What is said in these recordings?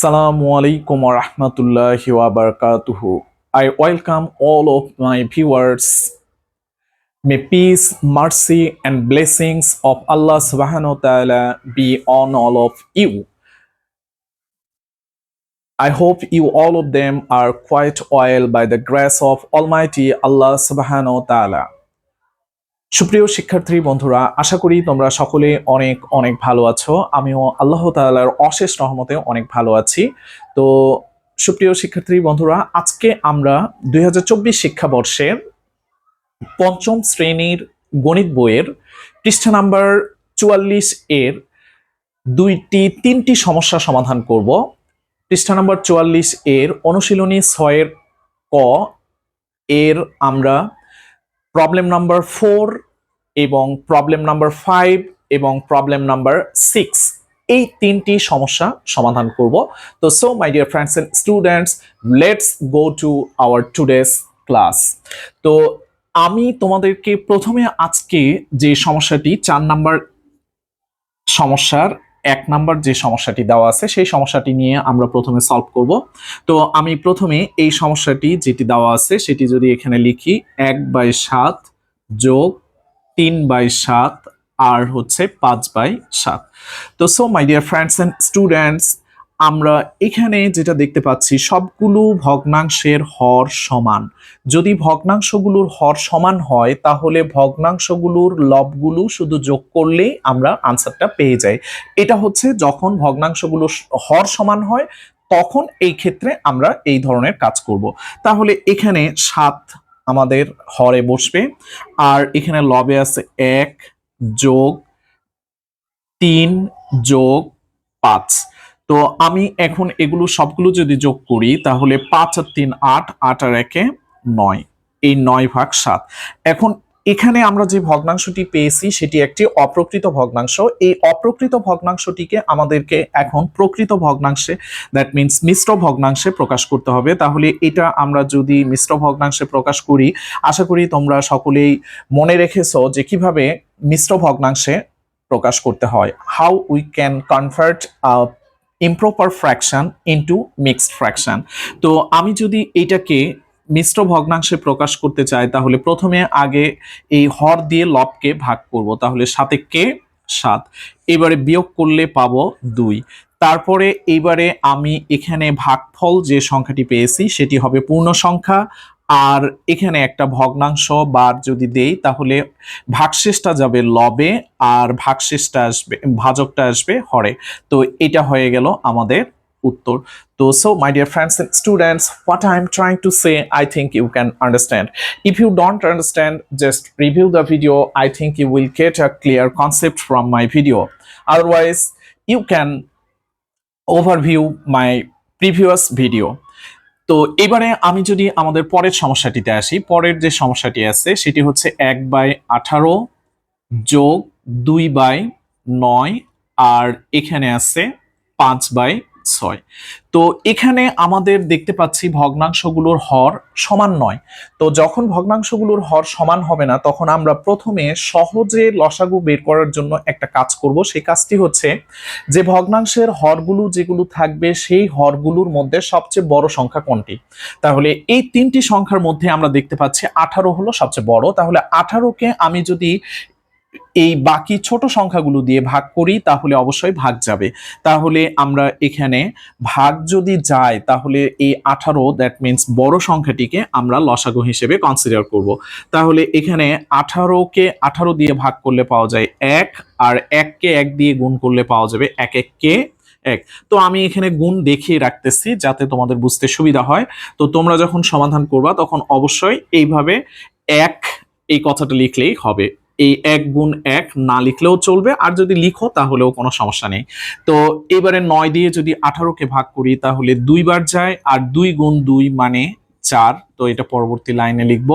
Assalamu alaikum wa rahmatullahi wa barakatuhu. I welcome all of my viewers. May peace, mercy, and blessings of Allah subhanahu wa be on all of you. I hope you all of them are quite well by the grace of Almighty Allah subhanahu wa. সুপ্রিয় শিক্ষার্থী বন্ধুরা, আশা করি তোমরা সকলে অনেক অনেক ভালো আছো। আমিও আল্লাহ তাআলার অশেষ রহমতে অনেক ভালো আছি। তো সুপ্রিয় শিক্ষার্থী বন্ধুরা, আজকে আমরা দুই শিক্ষাবর্ষের পঞ্চম শ্রেণির গণিত বইয়ের পৃষ্ঠা নাম্বার চুয়াল্লিশ এর দুইটি, তিনটি সমস্যা সমাধান করব। পৃষ্ঠা নাম্বার চুয়াল্লিশ এর অনুশীলনী ছয়ের ক এর আমরা প্রবলেম নাম্বার ফোর এবং প্রবলেম নাম্বার ফাইভ এবং প্রবলেম নাম্বার সিক্স এই তিনটি সমস্যা সমাধান করব। তো so my dear friends and students let's go to our today's class তো, আমি তোমাদেরকে প্রথমে আজকে যে সমস্যাটি, চার নাম্বার সমস্যার এক নাম্বার যে সমস্যাটি দেওয়া আছে, সেই সমস্যাটি নিয়ে আমরা প্রথমে সলভ করব। তো, আমি প্রথমে এই সমস্যাটি যেটি দেওয়া আছে, সেটি যদি এখানে লিখি, এক বাই সাত যোগ তিন বাই সাত, আর হচ্ছে পাঁচ বাই সাত। তো so my dear friends and students আমরা এখানে যেটা দেখতে পাচ্ছি, সবগুলো ভগ্নাংশের হর সমান। যদি ভগ্নাংশগুলোর হর সমান হয়, তাহলে ভগ্নাংশগুলোর লবগুলো শুধু যোগ করলেই আমরা আনসারটা পেয়ে যাই। এটা হচ্ছে যখন ভগ্নাংশগুলো হর সমান হয়, তখন এই ক্ষেত্রে আমরা এই ধরনের কাজ করব। তাহলে এখানে সাত আমাদের হরে বসবে। আর এখানে লবে আছে এক যোগ তিন যোগ পাঁচ। তো আমি এখন এগুলো সবগুলো যদি যোগ করি, তাহলে পাঁচ আর তিন আট আট আর একে নয়। এই নয় ভাগ সাত। এখন এখানে আমরা যে ভগ্নাংশটি পেয়েছি, সেটি একটি অপ্রকৃত ভগ্নাংশ। এই অপ্রকৃত ভগ্নাংশটিকে আমাদেরকে এখন প্রকৃত ভগ্নাংশে দ্যাট মিন্স মিশ্র ভগ্নাংশে প্রকাশ করতে হবে। তাহলে এটা আমরা যদি মিশ্র ভগ্নাংশে প্রকাশ করি, আশা করি তোমরা সকলেই মনে রেখেছো যে কীভাবে মিশ্র ভগ্নাংশে প্রকাশ করতে হয়। How we can convert improper fraction into mixed fraction তো আমি যদি এটাকে মিশ্র ভগ্নাংশে প্রকাশ করতে চাই তাহলে প্রথমে আগে এই হর দিয়ে লবকে ভাগ করব, তাহলে সাথে কে সাত। এবারে বিয়োগ করলে পাবো দুই। তারপরে এবারে আমি এখানে ভাগফল যে সংখ্যাটি পেয়েছি, সেটি হবে পূর্ণ সংখ্যা, আর এখানে একটা ভগ্নাংশ বার যদি দেই, তাহলে ভাগশেষটা যাবে লবে, আর ভাগশেষটা আসবে, ভাজকটা আসবে হরে। তো এটা হয়ে গেল আমাদের উত্তর। তো so my dear friends and students what I am trying to say I think you can understand if you don't understand just review the video I think you will get a clear concept from my video otherwise you can overview my previous video তো, এবারে আমি যদি আমাদের পরের সমস্যাটিতে আসি, পরের যে সমস্যাটি আছে, সেটি হচ্ছে এক বাই আঠারো যোগ দুই বাই নয়, আর এখানে আছে পাঁচ বাই ছয়। তো এখানে আমাদের দেখতে পাচ্ছি ভগ্নাংশগুলোর হর সমান নয়। তো যখন ভগ্নাংশগুলোর হর সমান হবে না, তখন আমরা প্রথমে সহজে লসাগু বের করার জন্য একটা কাজ করব। সেই কাজটি হচ্ছে যে ভগ্নাংশের হরগুলো যেগুলো থাকবে, সেই হরগুলোর মধ্যে সবচেয়ে বড় সংখ্যা কোনটি? তাহলে এই তিনটি সংখ্যার মধ্যে আমরা দেখতে পাচ্ছি আঠারো হলো সবচেয়ে বড়। তাহলে আঠারোকে আমি যদি এই বাকি ছোট সংখ্যাগুলো দিয়ে ভাগ করি, তাহলে অবশ্যই ভাগ যাবে। তাহলে আমরা এখানে ভাগ যদি যায়, তাহলে এই আঠারো দ্যাট মিন্স বড় সংখ্যাটিকে আমরা লসাগু হিসেবে কনসিডার করব। তাহলে এখানে আঠারোকে আঠারো দিয়ে ভাগ করলে পাওয়া যায় এক, আর এককে এক দিয়ে গুণ করলে পাওয়া যাবে এক, এককে এক। তো আমি এখানে গুণ দেখিয়ে রাখতেছি, যাতে তোমাদের বুঝতে সুবিধা হয়। তো তোমরা যখন সমাধান করবা, তখন অবশ্যই এইভাবে এক এই কথাটা লিখলেই হবে। এই এক গুণ এক না লিখলেও চলবে, আর যদি লিখো তাহলেও কোনো সমস্যা নেই। তো এবারে নয় দিয়ে যদি আঠারোকে ভাগ করি তাহলে দুইবার যায়, আর দুই গুণ দুই মানে চার, তো এটা পরবর্তী লাইনে লিখব।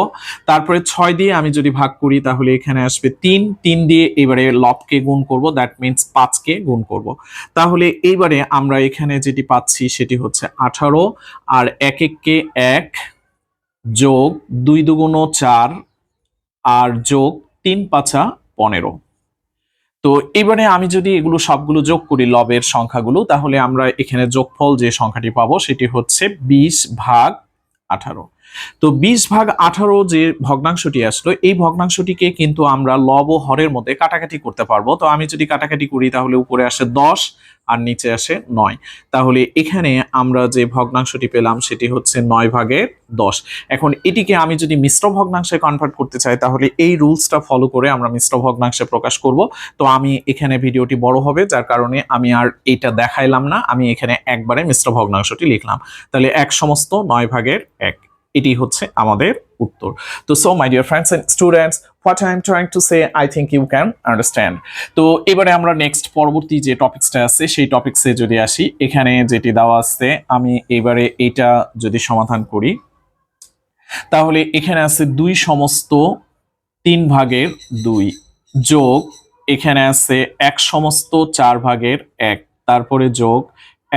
তারপরে ছয় দিয়ে আমি যদি ভাগ করি তাহলে এখানে আসবে তিন তিন দিয়ে এবারে লবকে গুণ করব দ্যাট মিন্স পাঁচকে গুণ করব। তাহলে এইবারে আমরা এখানে যেটি পাচ্ছি সেটি হচ্ছে আঠারো, আর এক এককে এক যোগ দুই দুগুণ চার, আর যোগ তিন পাঁচা পনেরো। তো এবারে আমি যদি এগুলো সবগুলো যোগ করি লবের সংখ্যাগুলো, তাহলে আমরা এখানে যোগফল যে সংখ্যাটি পাবো সেটি হচ্ছে বিশ ভাগ আঠারো। তো বিশ ভাগ আঠারো যে ভগ্নাংশটি আসলো, এই ভগ্নাংশটিকে কিন্তু আমরা লব ও হরের মধ্যে কাটাকাটি করতে পারব। তো আমি যদি কাটাকাটি করি, তাহলে উপরে আসে দশ আর নিচে আসে নয়। তাহলে এখানে আমরা যে ভগ্নাংশটি পেলাম, সেটি হচ্ছে নয় ভাগের দশ। এখন এটিকে আমি যদি মিশ্র ভগ্নাংশে কনভার্ট করতে চাই, তাহলে এই রুলসটা ফলো করে আমরা মিশ্র ভগ্নাংশে প্রকাশ করব। তো আমি এখানে ভিডিওটি বড় হবে, যার কারণে আমি আর এটা দেখাইলাম না। আমি এখানে একবারে মিশ্র ভগ্নাংশটি লিখলাম। তাহলে এক সমস্ত নয় ভাগের এক। এটি হচ্ছে আমাদের উত্তর। তো so my dear friends and students what I am trying to say I think you can understand তো, এবারে আমরা নেক্সট পরবর্তী যে টপিক্সটা আছে, সেই টপিক্সে যদি আসি, এখানে যেটি দেওয়া আছে, আমি এবারে এটা যদি সমাধান করি, তাহলে এখানে আছে দুই সমস্ত তিন ভাগের দুই যোগ, এখানে আছে এক সমস্ত চার ভাগের এক, তারপরে যোগ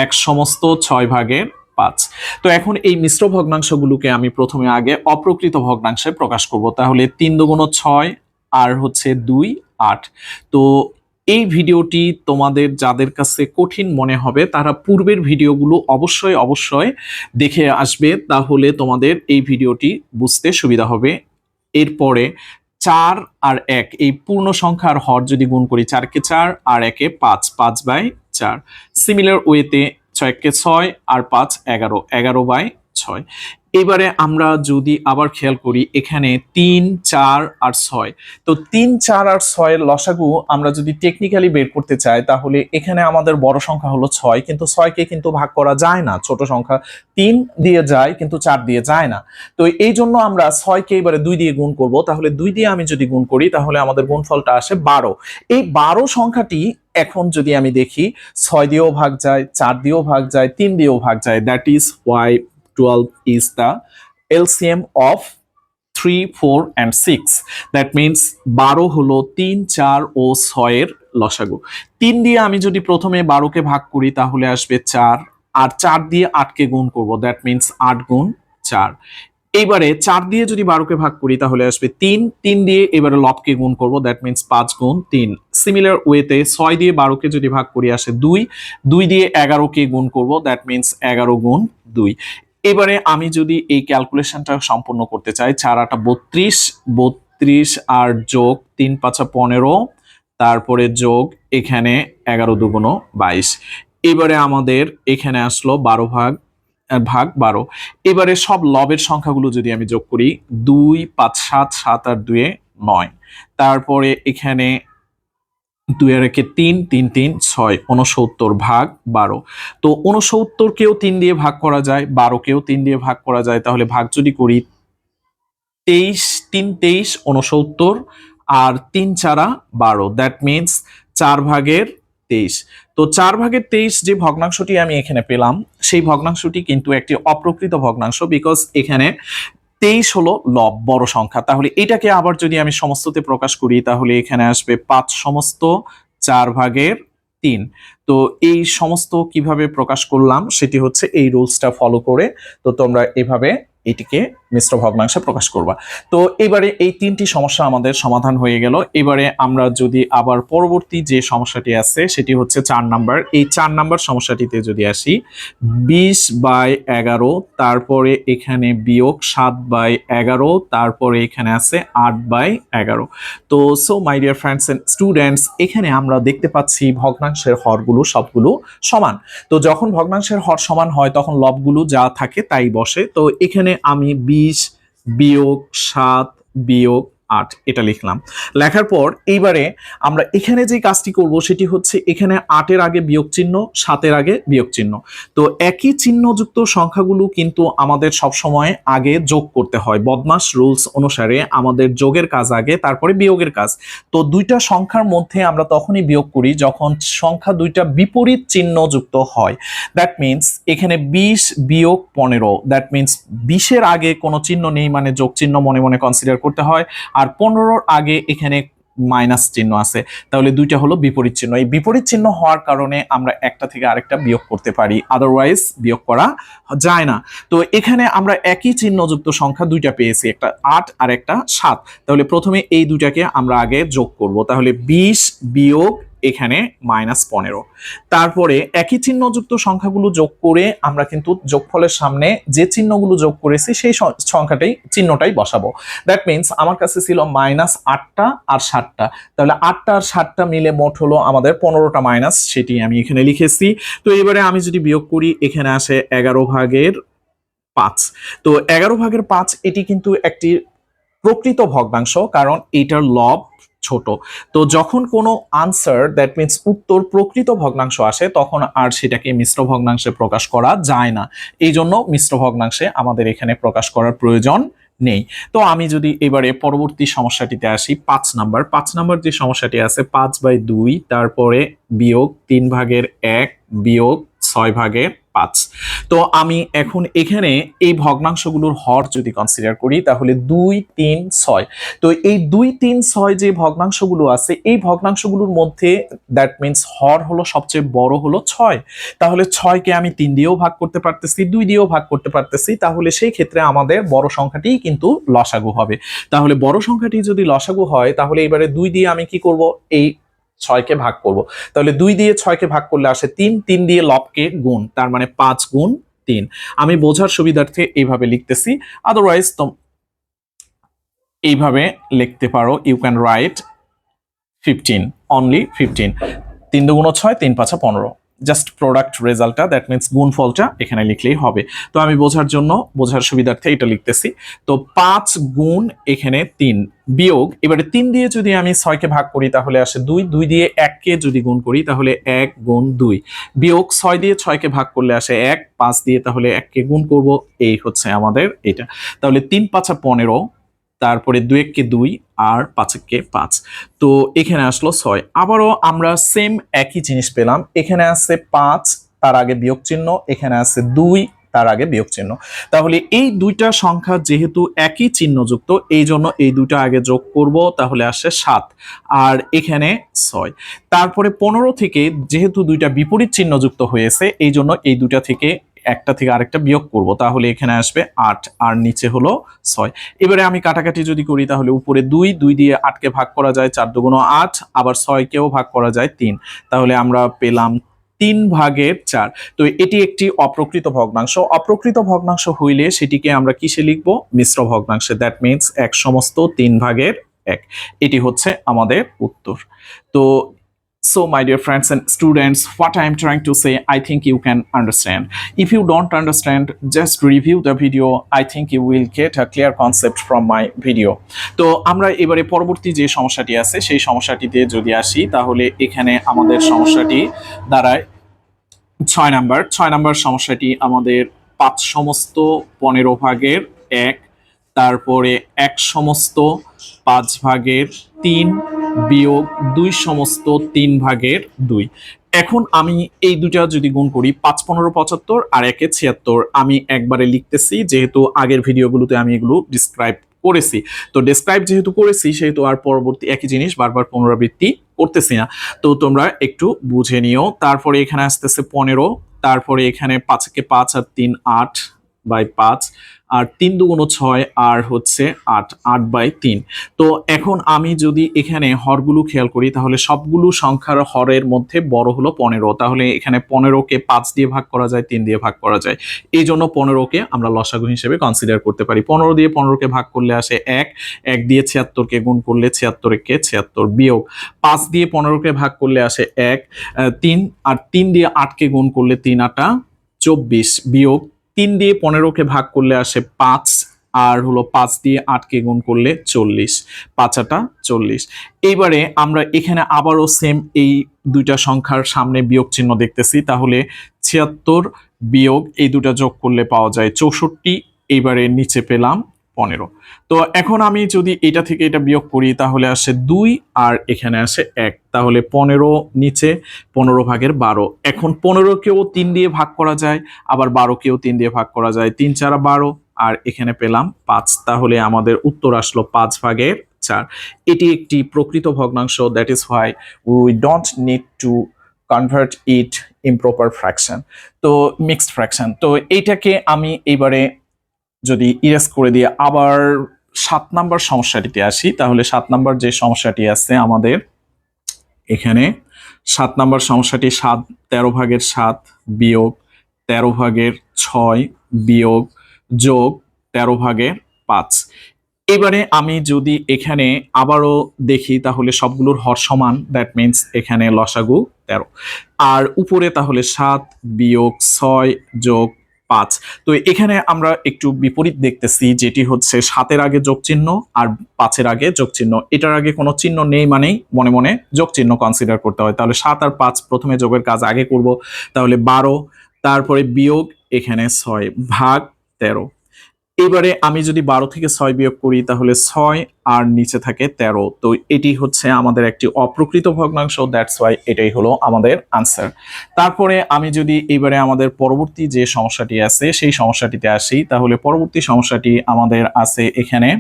এক সমস্ত ছয় ভাগের পাঁচ। তো এখন এই মিশ্র ভগ্নাংশগুলোকে আমি প্রথমে আগে অপ্রকৃত ভগ্নাংশে প্রকাশ করব। তাহলে তিন দুগুণ ছয়, আর হচ্ছে দুই, আট। তো এই ভিডিওটি তোমাদের যাদের কাছে কঠিন মনে হবে, তারা পূর্বের ভিডিওগুলো অবশ্যই অবশ্যই দেখে আসবে। তাহলে তোমাদের এই ভিডিওটি বুঝতে সুবিধা হবে। এরপরে চার আর এক, এই পূর্ণ সংখ্যার হর যদি গুণ করি, চারকে চার, আর একে পাঁচ পাঁচ বাই চার। সিমিলার ওয়েতে ছয়কে ছয় আর পাঁচ এগারো এগারো বাই ছয়। এবারে আমরা যদি আবার খেয়াল করি, এখানে তিন, চার আর ছয়। তো তিন, চার আর ছয়ের লসাগু আমরা যদি টেকনিক্যালি বের করতে চাই, তাহলে এখানে আমাদের বড় সংখ্যা হলো ছয়, কিন্তু ছয়কে কিন্তু ভাগ করা যায় না। ছোট সংখ্যা তিন দিয়ে যায়, কিন্তু চার দিয়ে যায় না। তো এই জন্য আমরা ছয়কে এবারে দুই দিয়ে গুণ করব। তাহলে দুই দিয়ে আমি যদি গুণ করি, তাহলে আমাদের গুণফলটা আসে বারো। এই বারো সংখ্যাটি এখন যদি আমি দেখি, ছয় দিয়েও ভাগ যায়, চার দিয়েও ভাগ যায়, তিন দিয়েও ভাগ যায় that is why twelve is the LCM of three four and six that means বারো হলো তিন, চার ও ছয়ের লসাগু। তিন দিয়ে আমি যদি প্রথমে বারোকে ভাগ করি, তাহলে আসবে চার। আর চার দিয়ে আটকে গুণ করব দ্যাট মিনস আট গুণ চার। এইবারে চার দিয়ে যদি বারোকে ভাগ করি, তাহলে আসবে তিন। তিন দিয়ে এবারে লবকে গুণ করব দ্যাট মিনস পাঁচ গুণ তিন। সিমিলার ওয়েতে ছয় দিয়ে বারোকে যদি ভাগ করি, আসে দুই। দুই দিয়ে এগারোকে গুণ করব দ্যাট মিনস এগারো গুণ দুই। এবারে আমি যদি এই ক্যালকুলেশনটা সম্পূর্ণ করতে চাই চার আটা বত্রিশ বত্রিশ আর যোগ তিন পাঁচা পনেরো, তারপরে যোগ এখানে এগারো দুগুণ বাইশ। এবারে আমাদের এখানে আসলো বারো ভাগ ভাগ বারো। এবারে সব লবের সংখ্যাগুলো যদি আমি যোগ করি, দুই, পাঁচ, সাত সাত আর দুয়ে নয়। তারপরে এখানে দুই আর একে তিন তিন তিন, ছয় উনসত্তর ভাগ বারো। তো উনসত্তরকেও তিন দিয়ে ভাগ করা যায় বারোকেও তিন দিয়ে ভাগ করা যায়, তাহলে ভাগ যদি করি তেইশ, তিন তেইশ উনসত্তর আর তিন চারা বারো। দ্যাট মিনস চার ভাগের তেইশ। তো চার ভাগের তেইশ যে ভগ্নাংশটি আমি এখানে পেলাম, সেই ভগ্নাংশটি কিন্তু একটি অপ্রকৃত ভগ্নাংশ বিকজ এখানে তেইশ হলো লব, বড় সংখ্যা। তাহলে এটাকে আবার যদি আমি সমস্ততে প্রকাশ করি, তাহলে এখানে আসবে পাঁচ সমস্ত চার ভাগের তিন। তো এই সমস্ত কীভাবে প্রকাশ করলাম, সেটি হচ্ছে এই রুলসটা ফলো করে। তো তোমরা এভাবে এটিকে মিশ্র ভগ্নাংশে প্রকাশ করবা। তো এবারে এই তিনটি সমস্যা আমাদের সমাধান হয়ে গেল। এবারে আমরা যদি আবার পরবর্তী যে সমস্যাটি আছে, সেটি হচ্ছে চার নাম্বার। এই চার নাম্বার সমস্যাটিতে যদি আসি, বিশ বাই এগারো, তারপরে এখানে বিয়োগ সাত বাই এগারো, তারপরে এখানে আছে আট বাই এগারো। তো so my dear friends and students এখানে আমরা দেখতে পাচ্ছি ভগ্নাংশের হরগুলো সবগুলো সমান। তো যখন ভগ্নাংশের হর সমান হয়, তখন লবগুলো যা থাকে তাই বসে। তো এখানে আমি বিশ বিয়োগ সাত বিয়োগ আট, এটা লিখলাম। লেখার পর এইবারে আমরা এখানে যে কাজটি করব সেটি হচ্ছে এখানে আটের আগে বিয়োগ চিহ্ন, সাতের আগে বিয়োগ চিহ্ন। তো একই চিহ্নযুক্ত সংখ্যাগুলো কিন্তু আমাদের সব সময় আগে যোগ করতে হয়। বদমাস রুলস অনুসারে আমাদের যোগের কাজ আগে, তারপরে বিয়োগের কাজ। তো দুইটা সংখ্যার মধ্যে আমরা তখনই বিয়োগ করি যখন সংখ্যা দুইটা বিপরীত চিহ্নযুক্ত হয়। দ্যাট মিনস এখানে বিশ বিয়োগ পনেরো। দ্যাট মিনস বিশের আগে কোনো চিহ্ন নেই মানে যোগ চিহ্ন মনে মনে কনসিডার করতে হয়। আর পনেরোর আগে এখানে মাইনাস চিহ্ন আছে। তাহলে দুইটা হলো বিপরীত চিহ্ন। এই বিপরীত চিহ্ন হওয়ার কারণে আমরা একটা থেকে আরেকটা বিয়োগ করতে পারি। আদারওয়াইজ বিয়োগ করা যায় না। তো এখানে আমরা একই চিহ্নযুক্ত সংখ্যা দুইটা পেয়েছি, একটা আট আর একটা সাত। তাহলে প্রথমে এই দুইটাকে আমরা আগে যোগ করব। তাহলে বিশ বিয়োগ এখানে মাইনাস পনেরো। তারপরে একই চিহ্নযুক্ত সংখ্যাগুলো যোগ করে আমরা কিন্তু যোগফলের সামনে যে চিহ্নগুলো যোগ করেছি সেই সংখ্যাটাই, চিহ্নটাই বসাবো। দ্যাট মিন্স আমার কাছে ছিল মাইনাস আটটা আর ষাটটা তাহলে আটটা আর ষাটটা মিলে মোট হলো আমাদের পনেরোটা মাইনাস সেটি আমি এখানে লিখেছি। তো এবারে আমি যদি বিয়োগ করি, এখানে আসে এগারো ভাগের পাঁচ। তো এগারো ভাগের পাঁচ, এটি কিন্তু একটি প্রকৃত ভগ্নাংশ, কারণ এটার লব ছোট। তো যখন কোনো আনসার দ্যাট মিন্স উত্তর প্রকৃত ভগ্নাংশ আসে, তখন আর সেটাকে মিশ্র ভগ্নাংশে প্রকাশ করা যায় না। এই জন্য মিশ্র ভগ্নাংশে আমাদের এখানে প্রকাশ করার প্রয়োজন নেই। তো আমি যদি এবারে পরবর্তী সমস্যাটিতে আসি, পাঁচ নাম্বার। পাঁচ নাম্বার যে সমস্যাটি আছে, পাঁচ বাই দুই, তারপরে বিয়োগ তিন ভাগের এক, বিয়োগ ছয় ভাগের পাঁচ। তো আমি এখন এখানে এই ভগ্নাংশগুলোর হর যদি কনসিডার করি, তাহলে দুই, তিন, ছয়। তো এই দুই, তিন, ছয় যে ভগ্নাংশগুলো আছে, এই ভগ্নাংশগুলোর মধ্যে দ্যাট মিন্স হর হলো সবচেয়ে বড় হলো ছয়। তাহলে ছয়কে আমি তিন দিয়েও ভাগ করতে পারতেছি, দুই দিয়েও ভাগ করতে পারতেছি, তাহলে সেই ক্ষেত্রে আমাদের বড় সংখ্যাটি কিন্তু লসাগু হবে। তাহলে বড় সংখ্যাটি যদি লসাগু হয়, তাহলে এবারে দুই দিয়ে আমি কি করব? এই ছয়কে ভাগ করব। তাহলে দুই দিয়ে ছয়কে ভাগ করলে আসে তিন তিন দিয়ে লবকে গুণ, তার মানে পাঁচ গুণ তিন। আমি বোঝার সুবিধার্থে এইভাবে লিখতেছি আদারওয়াইজ তো এইভাবে লিখতে পারো you can write fifteen only fifteen তিন দুগুণ ছয়, তিন পাঁচা পনেরো। জাস্ট প্রোডাক্ট রেজাল্টটা দ্যাট মিনস গুণফলটা এখানে লিখলেই হবে। তো আমি বোঝার জন্য, বোঝার সুবিধার্থে এটা লিখতেছি। তো পাঁচ গুণ এখানে তিন, বিয়োগ। এবারে তিন দিয়ে যদি আমি ছয়কে ভাগ করি, তাহলে আসে দুই। দুই দিয়ে এককে যদি গুণ করি, তাহলে এক গুণ দুই। বিয়োগ ছয় দিয়ে ছয়কে ভাগ করলে আসে এক, পাঁচ দিয়ে তাহলে এককে গুণ করব। এই হচ্ছে আমাদের এটা। তাহলে তিন পাঁচা পনেরো তারপরে দুই এককে দুই আর পাঁচ এককে পাঁচ। তো এখানে আসলো ছয়। আবারও আমরা সেম একই জিনিস পেলাম। এখানে আছে পাঁচ, তার আগে বিয়োগ চিহ্ন। এখানে আছে দুই, তার আগে বিয়োগ চিহ্ন। তাহলে এই দুইটা সংখ্যা যেহেতু একই চিহ্নযুক্ত, এই জন্য এই দুইটা আগে যোগ করব, তাহলে আসে সাত। আর এখানে ছয়। তারপরে পনেরো থেকে যেহেতু দুইটা বিপরীত চিহ্নযুক্ত হয়েছে, এই জন্য এই দুইটা থেকে একটা থেকে আরেকটা বিয়োগ করব, তাহলে এখানে আসবে আট, আর নিচে হলো ছয়। এবারে আমি কাটাকাটি যদি করি, তাহলে উপরে দুই দুই দিয়ে আটকে ভাগ করা যায় চার দুগুণ আট, আবার ছয়কেও ভাগ করা যায় তিন। তাহলে আমরা পেলাম তিন ভাগের চার। তো এটি একটি অপ্রকৃত ভগ্নাংশ। অপ্রকৃত ভগ্নাংশ হইলে সেটিকে আমরা কিসে লিখব? মিশ্র ভগ্নাংশে। দ্যাট মিনস এক সমস্ত তিন ভাগের এক। এটি হচ্ছে আমাদের উত্তর। তো So, my dear friends and students, what I am trying to say, I think you can understand. If you don't understand, just review the video. I think you will get a clear concept from my video. তো আমরা এবারে পরবর্তী যে সমস্যাটি আছে সেই সমস্যাটিতে যদি আসি তাহলে এখানে আমাদের সমস্যাটি দাঁড়ায় ছয় নাম্বার ছয় নাম্বার সমস্যাটি আমাদের পাঁচ সমস্ত পনেরো ভাগের এক তারপরে এক সমস্ত পাঁচ ভাগের তিন বিয়োগ দুই সমস্ত তিন ভাগের দুই। এখন আমি এই দুটা যদি গুণ করি, পাঁচ, পনেরো, পঁচাত্তর আর একে ছিয়াত্তর, আমি একবারে লিখতেছি, যেহেতু আগের ভিডিওগুলোতে আমি এগুলো ডিসক্রাইব করেছি। তো ডিসক্রাইব যেহেতু করেছি, সেহেতু আর পরবর্তী একই জিনিস বারবার পুনরাবৃত্তি করতেছি না। তো তোমরা একটু বুঝে নিও। তারপরে এখানে আসতেছে পনেরো, তারপরে এখানে পাঁচকে পাঁচ আর তিন আট বাই পাঁচ আর তিন দুগুণ ছয় আর হচ্ছে আট আট বাই তিন। তো এখন আমি যদি এখানে হরগুলো খেয়াল করি, তাহলে সবগুলো সংখ্যার হরের মধ্যে বড় হলো পনেরো। তাহলে এখানে পনেরোকে পাঁচ দিয়ে ভাগ করা যায়, তিন দিয়ে ভাগ করা যায়। এই জন্য পনেরোকে আমরা লসাগু হিসেবে কনসিডার করতে পারি। পনেরো দিয়ে পনেরোকে ভাগ করলে আসে এক এক দিয়ে ছিয়াত্তরকে গুণ করলে ছিয়াত্তরকে ছিয়াত্তর বিয়োগ। পাঁচ দিয়ে পনেরোকে ভাগ করলে আসে এক তিন, আর তিন দিয়ে আটকে গুণ করলে তিন আটা চব্বিশ বিয়োগ তিন দিয়ে পনেরোকে ভাগ করলে আসে পাঁচ, আর হলো পাঁচ দিয়ে আটকে গুণ করলে চল্লিশ পাঁচাটা চল্লিশ। এইবারে আমরা এখানে আবারও সেম এই দুইটা সংখ্যার সামনে বিয়োগ চিহ্ন দেখতেছি, তাহলে ছিয়াত্তর বিয়োগ এই দুটা যোগ করলে পাওয়া যায় চৌষট্টি, এইবারে নিচে পেলাম পনেরো। তো এখন আমি যদি এটা থেকে এটা বিয়োগ করি, তাহলে আসে দুই আর এখানে আসে এক। তাহলে পনেরো নিচে, পনেরো ভাগের বারো। এখন পনেরোকেও তিন দিয়ে ভাগ করা যায়, আবার বারোকেও তিন দিয়ে ভাগ করা যায়। তিন চারা বারো, আর এখানে পেলাম পাঁচ। তাহলে আমাদের উত্তর আসলো পাঁচ ভাগের চার। এটি একটি প্রকৃত ভগ্নাংশ that is why we don't need to convert it improper fraction to mixed fraction তো এইটাকে আমি এবারে যদি ইরেজ করে দিয়ে আবার সাত নাম্বার সমস্যাটিতে আসি, তাহলে সাত নাম্বার যে সমস্যাটি আছে আমাদের এখানে, সাত নাম্বার সমস্যাটি সাত, তেরো ভাগের সাত বিয়োগ তেরো ভাগের ছয় বিয়োগ যোগ তেরো ভাগের পাঁচ। এবারে আমি যদি এখানে আবারও দেখি, তাহলে সবগুলোর হর সমান দ্যাট মিন্স এখানে লসাগু তেরো। আর উপরে তাহলে সাত বিয়োগ ছয় যোগ পাঁচ। তো এখানে আমরা একটু বিপরীত দেখতেছি, যেটি হচ্ছে সাতের আগে যোগ চিহ্ন আর পাঁচের আগে যোগ চিহ্ন এটার আগে কোনো চিহ্ন নেই মানেই মনে মনে যোগ চিহ্ন কনসিডার করতে হয়। তাহলে সাত আর পাঁচ প্রথমে যোগের কাজ আগে করব, তাহলে বারো, তারপরে বিয়োগ এখানে ছয়, ভাগ তেরো। এবারে আমি যদি বারো থেকে ছয় বিয়োগ করি, তাহলে ছয় আর নিচে থাকে তেরো। তো এটি হচ্ছে আমাদের একটি অপ্রকৃত ভগ্নাংশ দ্যাটস ওয়াই এটাই হলো আমাদের আনসার তারপরে আমি যদি এবারে আমাদের পরবর্তী যে সমস্যাটি আছে, সেই সমস্যাটিতে আসি, তাহলে পরবর্তী সমস্যাটি আমাদের আছে এখানে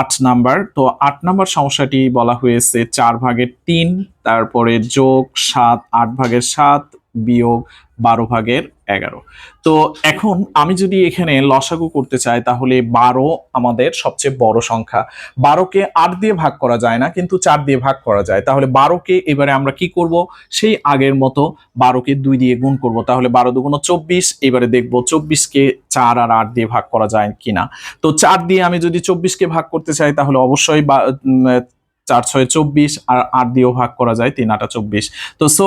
আট নাম্বার। তো আট নাম্বার সমস্যাটি বলা হয়েছে চার ভাগের তিন, তারপরে যোগ সাত, আট ভাগের সাত বিয়োগ বারো ভাগের এগারো। তো এখন আমি যদি এখানে লসাগু করতে চাই, তাহলে বারো আমাদের সবচেয়ে বড় সংখ্যা। বারোকে আট দিয়ে ভাগ করা যায় না, কিন্তু চার দিয়ে ভাগ করা যায়। তাহলে বারোকে এবারে আমরা কি করব? সেই আগের মতো বারোকে দুই দিয়ে গুণ করব। তাহলে বারো দুগুণ চব্বিশ, এবারে দেখব চব্বিশকে চার আর আট দিয়ে ভাগ করা যায় কিনা। তো চার দিয়ে আমি যদি চব্বিশকে ভাগ করতে চাই, তাহলে অবশ্যই বা- চার ছয় চব্বিশ আর আট দিয়েও ভাগ করা যায়, তিন আটা চব্বিশ। তো সো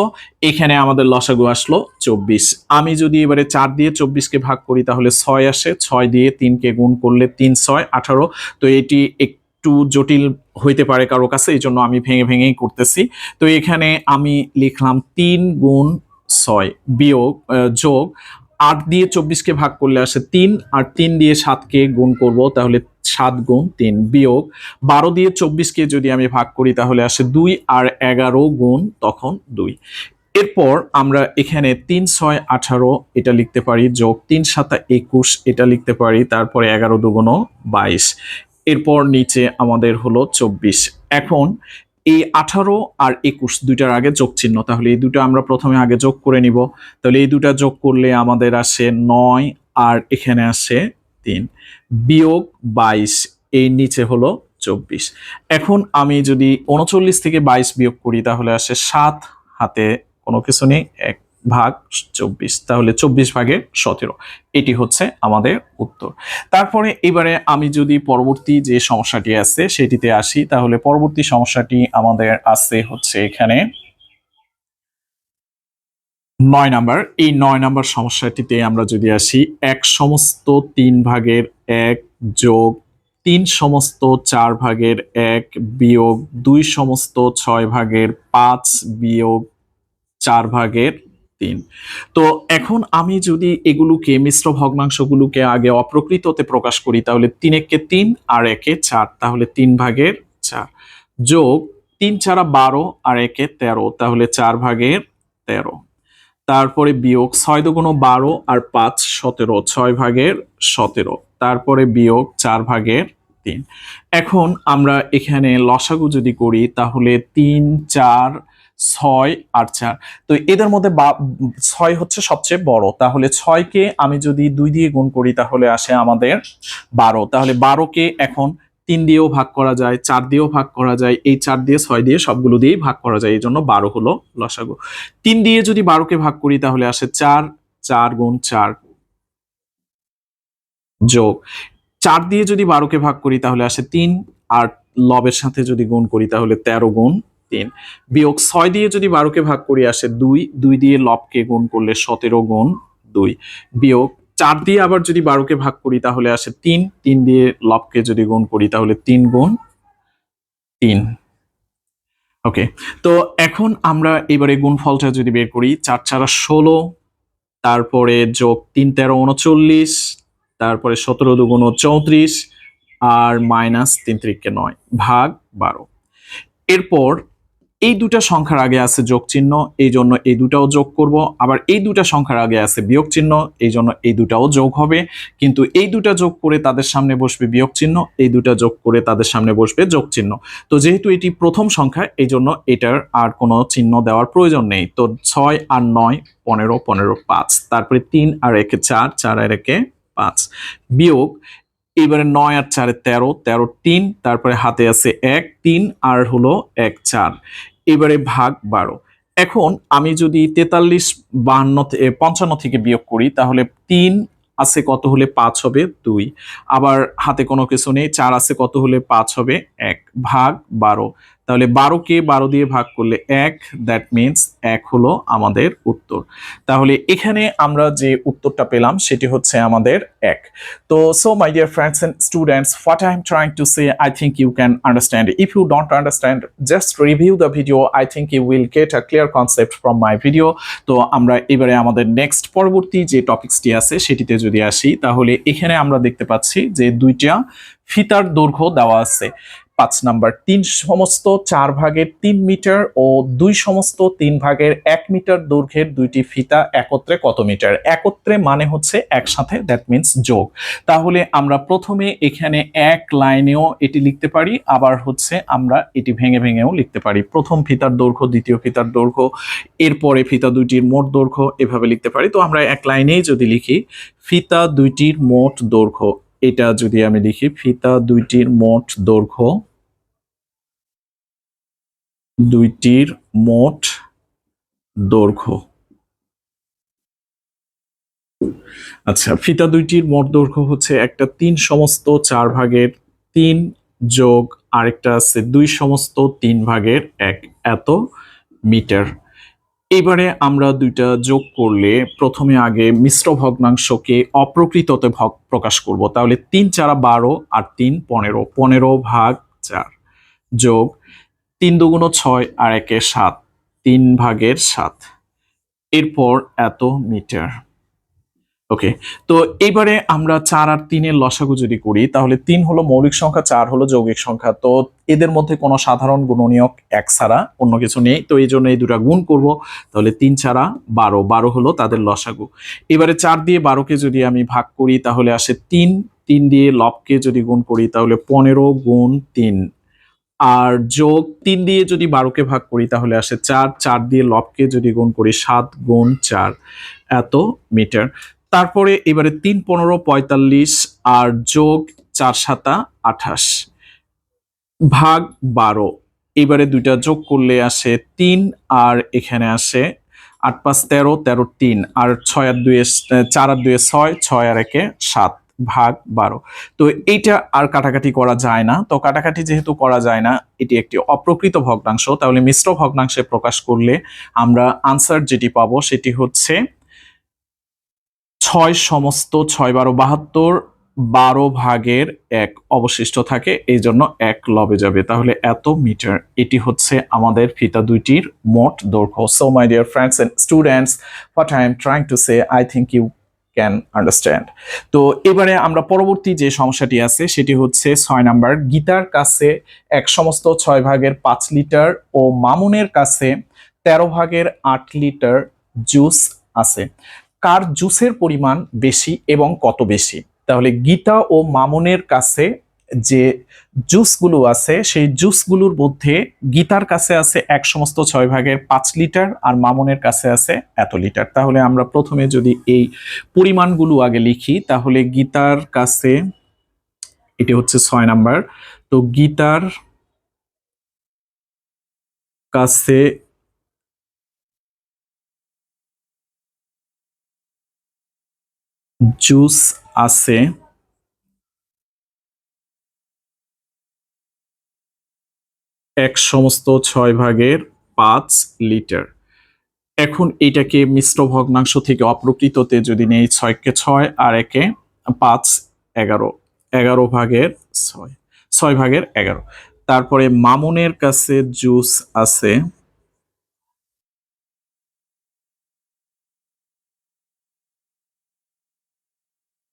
এখানে আমাদের লসাগু আসলো চব্বিশ। আমি যদি এবারে চার দিয়ে চব্বিশকে ভাগ করি, তাহলে ছয় আসে, ছয় দিয়ে তিনকে গুণ করলে তিন, ছয়, আঠারো। তো এটি একটু জটিল হইতে পারে কারও কাছে, এই জন্য আমি ভেঙে ভেঙেই করতেছি। তো এখানে আমি লিখলাম তিন গুণ ছয় বিয়োগ যোগ আট দিয়ে চব্বিশকে ভাগ করলে আসে তিন, আর তিন দিয়ে সাতকে গুণ করব, তাহলে সাত গুণ তিন বিয়োগ। বারো দিয়ে চব্বিশকে যদি আমি ভাগ করি, তাহলে আসে দুই, আর এগারো গুণ তখন দুই। এরপর আমরা এখানে তিন, ছয়, আঠারো এটা লিখতে পারি, যোগ তিন, সাতা, একুশ এটা লিখতে পারি, তারপরে এগারো দুগুণ বাইশ। এরপর নিচে আমাদের হলো চব্বিশ। এখন এই আঠারো আর একুশ দুইটার আগে যোগ চিহ্ন। তাহলে এই দুটো আমরা প্রথমে আগে যোগ করে নিব। তাহলে এই দুটা যোগ করলে আমাদের আসে নয় আর এখানে আসে তিন। বিয়োগ বাইশ এই নিচে হলো চব্বিশ। এখন আমি যদি উনচল্লিশ থেকে বাইশ বিয়োগ করি তাহলে আসে সাত, হাতে কোনো কিছু নেই, এক ভাগ চব্বিশ, তাহলে চব্বিশ ভাগের সতেরো। এটি হচ্ছে আমাদের উত্তর। তারপরে এবারে আমি যদি পরবর্তী যে সমস্যাটি আছে সেটিতে আসি, তাহলে পরবর্তী সমস্যাটি আমাদের আছে হচ্ছে এখানে নয় নাম্বার। এই নয় নাম্বার সমস্যাটিতে আমরা যদি আসি, এক সমস্ত তিন ভাগের এক যোগ তিন সমস্ত চার ভাগের এক বিয়োগ দুই সমস্ত ছয় ভাগের পাঁচ বিয়োগ চার ভাগের তিন তো এখন আমি যদি এগুলোকে, মিশ্র ভগ্নাংশগুলোকে আগে অপ্রকৃততে প্রকাশ করি, তাহলে তিন একে তিন আর একে চার, তাহলে তিন ভাগের চার যোগ তিন চারা বারো আর একে তেরো, তাহলে চার ভাগের তেরো। তারপরে বিয়োগ ছয় দুগুণ বারো আর পাঁচ সতেরো, ছয় ভাগের সতেরো, তারপরে বিয়োগ চার ভাগের তিন। এখন আমরা এখানে লসাগু যদি করি, তাহলে তিন, চার ছয় আর চার। তো এদের মধ্যে বা- ছয় হচ্ছে সবচেয়ে বড়। তাহলে ছয়কে আমি যদি দুই দিয়ে গুণ করি, তাহলে আসে আমাদের বারো। তাহলে বারোকে এখন তিন দিয়েও ভাগ করা যায়, চার দিয়েও ভাগ করা যায়। এই চার দিয়ে ছয় দিয়ে সবগুলো দিয়েই ভাগ করা যায়। এই জন্য বারো হলো লসাগু। তিন দিয়ে যদি বারোকে ভাগ করি, তাহলে আসে চার চার গুণ চার যোগ। চার দিয়ে যদি বারোকে ভাগ করি, তাহলে আসে তিন। আর লবের সাথে যদি গুণ করি, তাহলে তেরো গুণ তিন। বিয়োগ ছয় দিয়ে যদি বারোকে ভাগ করি আসে দুই দুই দিয়ে লবকে গুণ করলে সতেরো গুণ দুই। বিয়োগ চার দিয়ে আবার যদি বারোকে ভাগ করি তাহলে আসে তিন তিন দিয়ে লবকে যদি গুণ করি তাহলে তিন গুণ তিন। ওকে, তো এখন আমরা এবারে গুণফলটা যদি বের করি, চার চারা ষোলো, তারপরে যোগ তিন, তেরো, উনচল্লিশ, তারপরে সতেরো দুগুণ চৌত্রিশ, আর মাইনাস তিন, ত্রিককে নয়, ভাগ বারো। এরপর এই দুটা সংখ্যার আগে আছে যোগ চিহ্ন, এই জন্য এই দুটাও যোগ করব। আবার এই দুটা সংখ্যার আগে আছে বিয়োগ চিহ্ন, এই জন্য এই দুটাও যোগ হবে। কিন্তু এই দুটা যোগ করে তাদের সামনে বসবে বিয়োগ চিহ্ন, এই দুটা যোগ করে তাদের সামনে বসবে যোগ চিহ্ন। তো যেহেতু এটি প্রথম সংখ্যা, এই জন্য এটার আর কোনো চিহ্ন দেওয়ার প্রয়োজন নেই। তো ছয় আর নয়, পনেরো পনেরো, পাঁচ। তারপরে তিন আর একে চার চার আর একে পাঁচ। বিয়োগ এবারে নয় আর চারে তেরো তেরো তিন, তারপরে হাতে আছে এক, তিন, আর হলো এক, চার। এবারে ভাগ বারো। এখন আমি যদি তেতাল্লিশ, বাহান্ন পঞ্চান্ন থেকে বিয়োগ করি, তাহলে তিন আছে কত হলে পাঁচ হবে? দুই। আবার হাতে কোনো কিছু নেই, চার আছে কত হলে পাঁচ হবে? এক। ভাগ বারো। তাহলে বারো কে বারো দিয়ে ভাগ করলে এক দ্যাট মিনস এক হলো আমাদের উত্তর। তাহলে এখানে আমরা যে উত্তরটা পেলাম সেটি হচ্ছে আমাদের এক। তো so my dear friends and students what I am trying to say I think you can understand if you don't understand just review the video I think you will get a clear concept from my video তো, আমরা এবারে আমাদের next পরবর্তী যে টপিক্সটি আছে সেটিতে যদি আসি, তাহলে এখানে আমরা দেখতে পাচ্ছি যে দুইটা ফিতার দৈর্ঘ্য দেওয়া আছে। পাঁচ নাম্বার, তিন সমস্ত চার ভাগের তিন মিটার ও দুই সমস্ত তিন ভাগের এক মিটার দৈর্ঘ্যের দুইটি ফিতা একত্রে কত মিটার? একত্রে মানে হচ্ছে একসাথে দ্যাট মিন্স যোগ। তাহলে আমরা প্রথমে এখানে এক লাইনেও এটি লিখতে পারি, আবার হচ্ছে আমরা এটি ভেঙে ভেঙেও লিখতে পারি। প্রথম ফিতার দৈর্ঘ্য, দ্বিতীয় ফিতার দৈর্ঘ্য, এরপরে ফিতা দুইটির মোট দৈর্ঘ্য এভাবে লিখতে পারি। তো আমরা এক লাইনেই যদি লিখি, ফিতা দুইটির মোট দৈর্ঘ্য এটা যদি আমি লিখি, ফিতা দুইটির মোট দৈর্ঘ্য, দুইটির মোট দৈর্ঘ্য। আচ্ছা ফিতা দুইটির মোট দৈর্ঘ্য হচ্ছে একটা তিন সমস্ত চার ভাগের তিন যোগ আরেকটা আছে দুই সমস্ত তিন ভাগের এক। এত মিটার। এবারে আমরা দুইটা যোগ করলে প্রথমে আগে মিশ্র ভগ্নাংশকে অপ্রকৃততে ভগ প্রকাশ করব। তাহলে তিন চারা বারো আর তিন পনেরো পনেরো ভাগ চার যোগ তিন দুগুণ ছয় আর একে সাত, তিন ভাগের সাত। এরপর এত মিটার। ওকে তো এবারে আমরা চার আর তিনের লসাগু যদি করি, তাহলে তিন হলো মৌলিক সংখ্যা, চার হলো যৌগিক সংখ্যা। তো এদের মধ্যে কোনো সাধারণ গুণনীয়ক এক ছাড়া অন্য কিছু নেই। তো এই জন্য এই দুটা গুণ করব। তাহলে তিন ছাড়া বারো বারো হলো তাদের লসাগু। এবারে চার দিয়ে বারোকে যদি আমি ভাগ করি, তাহলে আসে তিন। তিন দিয়ে লবকে যদি গুণ করি, তাহলে পনেরো গুণ তিন। আর যোগ তিন দিয়ে যদি বারোকে ভাগ করি, তাহলে আসে চার। চার দিয়ে লবকে যদি গুণ করি, সাত গুণ চার। এত মিটার। তারপরে এবারে তিন পনেরো পঁয়তাল্লিশ আর যোগ চার সাতা আঠাশ। ভাগ বারো। এবারে দুইটা যোগ করলে আসে তিন আর এখানে আসে আট পাঁচ তেরো তেরো তিন। আর ছয় আর দুয়ে চার আর দুয়ে ছয় ছয় আর একে সাত ভাগ বারো। তো এইটা আর কাটাকাটি করা যায় না। তো কাটাকাটি যেহেতু করা যায় না, এটি একটি অপ্রকৃত ভগ্নাংশ। তাহলে মিশ্র ভগ্নাংশে প্রকাশ করলে আমরা আনসার যেটি পাবো সেটি হচ্ছে ছয় সমস্ত ছয় বারো বাহাত্তর বারো ভাগের এক অবশিষ্ট থাকে, এই জন্য এক লবে যাবে। তাহলে এত মিটার, এটি হচ্ছে আমাদের ফিতা দুইটির মোট দৈর্ঘ্য। So my dear friends and students what I am trying to say I think you can understand তো, এবারে আমরা পরবর্তী যে সমস্যাটি আছে, সেটি হচ্ছে ছয় নাম্বার। গীতার কাছে এক সমস্ত ছয় ভাগের পাঁচ লিটার ও মামুনের কাছে তেরো ভাগের আট লিটার জুস আছে। কার জুসের পরিমাণ বেশি এবং কত বেশি? তাহলে গীতা ও মামুনের কাছে যে জুসগুলো আছে, সেই জুসগুলোর মধ্যে গীতার কাছে আছে এক সমস্ত ছয় ভাগের পাঁচ লিটার আর মামুনের কাছে আছে এত লিটার। তাহলে আমরা প্রথমে যদি এই পরিমাণগুলো আগে লিখি, তাহলে গীতার কাছে, এটি হচ্ছে ছয় নাম্বার, তো গীতার কাছে জুস আছে। এক সমস্ত ছয় ভাগের পাঁচ লিটার। এখন এটাকে মিশ্র ভগ্নাংশ থেকে অপ্রকৃততে যদি নেই ছয়কে ছয় আর একে পাঁচ এগারো। এগারো ভাগের ছয়। ছয় ভাগের এগারো। তারপরে মামুনের কাছে জুস আছে।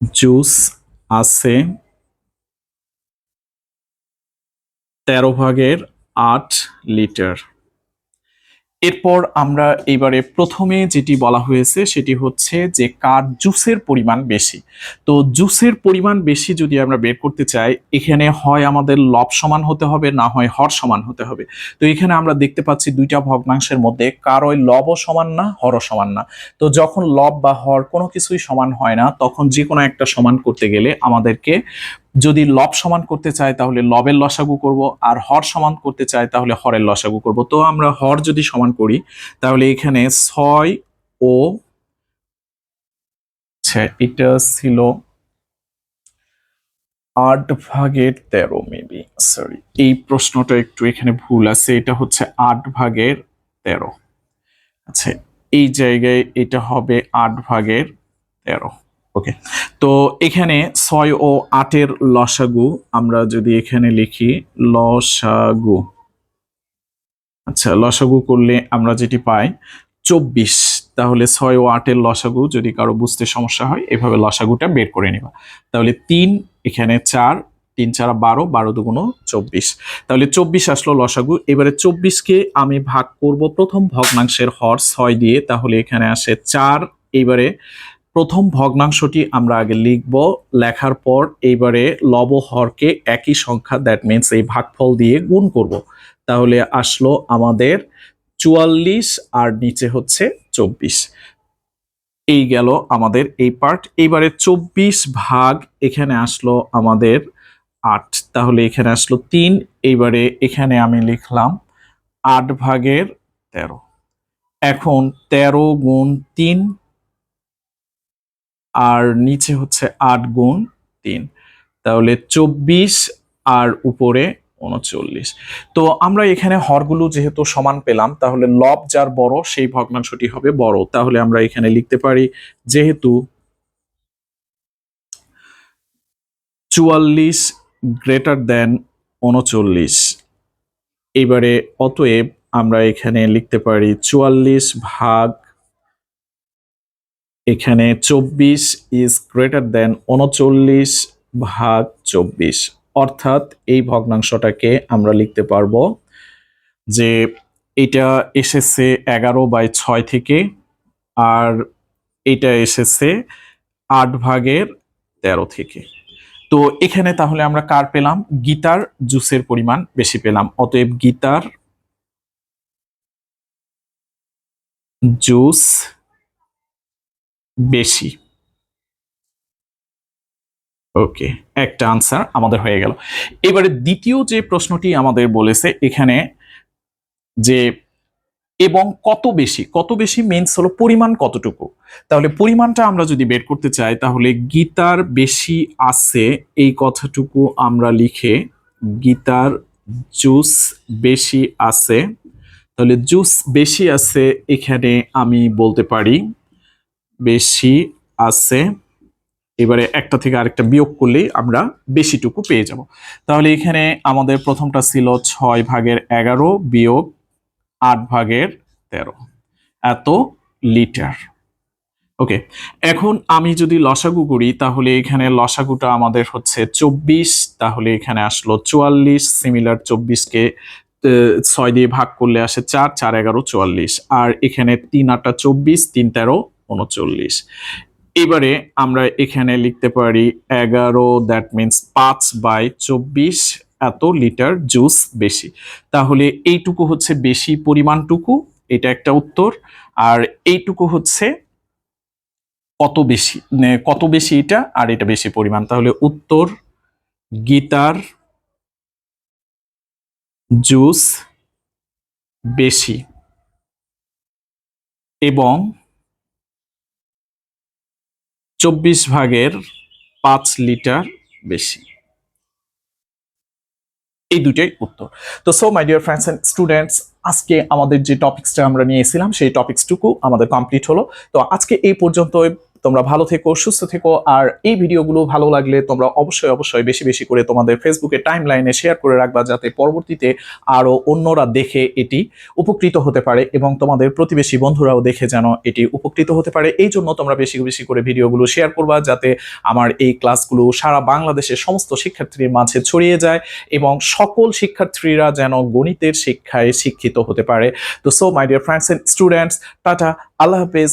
জুস আছে তেরো ভাগের আট লিটার। এরপর আমরা এবারে প্রথমে যেটি বলা হয়েছে সেটি হচ্ছে যে কার জুসের পরিমাণ বেশি। তো জুসের পরিমাণ বেশি যদি আমরা বের করতে চাই, এখানে হয় আমাদের লব সমান হতে হবে, না হয় হর সমান হতে হবে। তো এখানে আমরা দেখতে পাচ্ছি দুইটা ভগ্নাংশের মধ্যে কার ওই লবও সমান না, হরও সমান না। তো যখন লব বা হর কোনো কিছুই সমান হয় না, তখন যে কোনো একটা সমান করতে গেলে আমাদেরকে যদি লব সমান করতে চাই তাহলে লবের লসাগু করব। আর হর সমান করতে চাই তাহলে হরের লসাগু করব। তো আমরা হর যদি সমান করি, তাহলে এখানে ছয় ও এটা ছিল আট ভাগের তেরো মেবি সরি এই প্রশ্নটা একটু এখানে ভুল আছে, এটা হচ্ছে আট ভাগের তেরো। আচ্ছা এই জায়গায় এটা হবে আট ভাগের তেরো। ওকে তো এখানে ছয় ও আটের লসাগু আমরা যদি এখানে লিখি, লসাগু। আচ্ছা লসাগু করলে আমরা যেটি পাই, চব্বিশ। তাহলে ছয় ও আটের লসাগু যদি কারও বুঝতে সমস্যা হয়, এভাবে লসাগুটা বের করে নিবা। তাহলে তিন, এখানে চার, তিন চারা বারো বারো দুগুণ চব্বিশ। তাহলে চব্বিশ আসলো লসাগু। এবারে চব্বিশকে আমি ভাগ করব প্রথম ভগ্নাংশের হর ছয় দিয়ে, তাহলে এখানে আসে চার। এইবারে প্রথম ভগ্নাংশটি আমরা আগে লিখব। লেখার পর এইবারে লব হরকে একই সংখ্যা দ্যাট মিনস এই ভাগফল দিয়ে গুণ করব। তাহলে আসলো আমাদের চুয়াল্লিশ আর নিচে হচ্ছে চব্বিশ। এই গেল আমাদের এই পার্ট এইবারে চব্বিশ ভাগ এখানে আসলো আমাদের আট। তাহলে এখানে আসলো তিন। এইবারে এখানে আমি লিখলাম আট ভাগের তেরো। এখন তেরো গুণ তিন আর নিচে হচ্ছে আট গুণ তিন। তাহলে চব্বিশ আর উপরে উনচল্লিশ। তো আমরা এখানে হরগুলো যেহেতু সমান পেলাম, তাহলে লব যার বড়, সেই ভগ্নাংশটি হবে বড়। তাহলে আমরা এখানে লিখতে পারি যেহেতু চুয়াল্লিশ গ্রেটার দেন উনচল্লিশ। এবারে অতএব আমরা এখানে লিখতে পারি চুয়াল্লিশ ভাগ এখানে চব্বিশ ইজ গ্রেটার দেন উনচল্লিশ ভাগ চব্বিশ। অর্থাৎ এই ভগ্নাংশটাকে আমরা লিখতে পারব যে এটা এসেছে এগারো বাই ছয় থেকে আর এটা এসেছে আট ভাগের তেরো থেকে। তো এখানে তাহলে আমরা কার পেলাম? গীতার জুসের পরিমাণ বেশি পেলাম। অতএব গীতার জুস বেশি। ওকে একটা আনসার আমাদের হয়ে গেল। এবারে দ্বিতীয় যে প্রশ্নটি আমাদের বলেছে এখানে যে, এবং কত বেশি কত বেশি মেন্স হলো পরিমাণ কতটুকু? তাহলে পরিমাণটা আমরা যদি বের করতে চাই, তাহলে গীতার বেশি আছে এই কথাটুকু আমরা লিখে গীতার জুস বেশি আছে। তাহলে জুস বেশি আছে এখানে আমি বলতে পারি বেশি আছে। এবারে একটা থেকে আরেকটা বিয়োগ করলেই আমরা বেশিটুকু পেয়ে যাব। তাহলে এখানে আমাদের প্রথমটা ছিল ছয় ভাগের এগারো বিয়োগ আট ভাগের তেরো। এত লিটার। ওকে, এখন আমি যদি লসাগু করি, তাহলে এখানে লসাগুটা আমাদের হচ্ছে চব্বিশ, তাহলে এখানে আসলো চুয়াল্লিশ সিমিলার চব্বিশকে ছয় দিয়ে ভাগ করলে আসে চার চার এগারো চুয়াল্লিশ। আর এখানে তিন আটটা চব্বিশ, তিন তেরো উনচল্লিশ এবারে আমরা এখানে লিখতে পারি এগারো দ্যাট মিনস পাঁচ বাই চব্বিশ, এত লিটার জুস বেশি। তাহলে এইটুকু হচ্ছে বেশি পরিমাণটুকু, এটা একটা উত্তর। আর এইটুকু হচ্ছে কত বেশি মানে কত বেশি এটা আর এটা বেশি পরিমাণ। তাহলে উত্তর গীতার জুস বেশি। এবং চব্বিশ ভাগের পাঁচ লিটার বেশি। এই দুটাই উত্তর। তো so my dear friends and students আজকে আমাদের যে টপিক্সটা আমরা নিয়েছিলাম, সেই টপিক্সটুকু আমাদের কমপ্লিট হলো। তো, আজকে এই পর্যন্ত তোমরা ভালো থেকো, সুস্থ থেকো, আর এই ভিডিওগুলো ভালো লাগলে তোমরা অবশ্যই অবশ্যই বেশি বেশি করে তোমাদের ফেসবুকে টাইম লাইনে শেয়ার করে রাখবা যাতে পরবর্তীতে আরও অন্যরা দেখে এটি উপকৃত হতে পারে এবং তোমাদের প্রতিবেশী বন্ধুরাও দেখে যেন এটি উপকৃত হতে পারে। এই জন্য তোমরা বেশি বেশি করে ভিডিওগুলো শেয়ার করবা যাতে আমার এই ক্লাসগুলো সারা বাংলাদেশের সমস্ত শিক্ষার্থীর মাঝে ছড়িয়ে যায় এবং সকল শিক্ষার্থীরা যেন গণিতের শিক্ষায় শিক্ষিত হতে পারে। তো so my dear friends and students tata, আল্লাহ হাফেজ।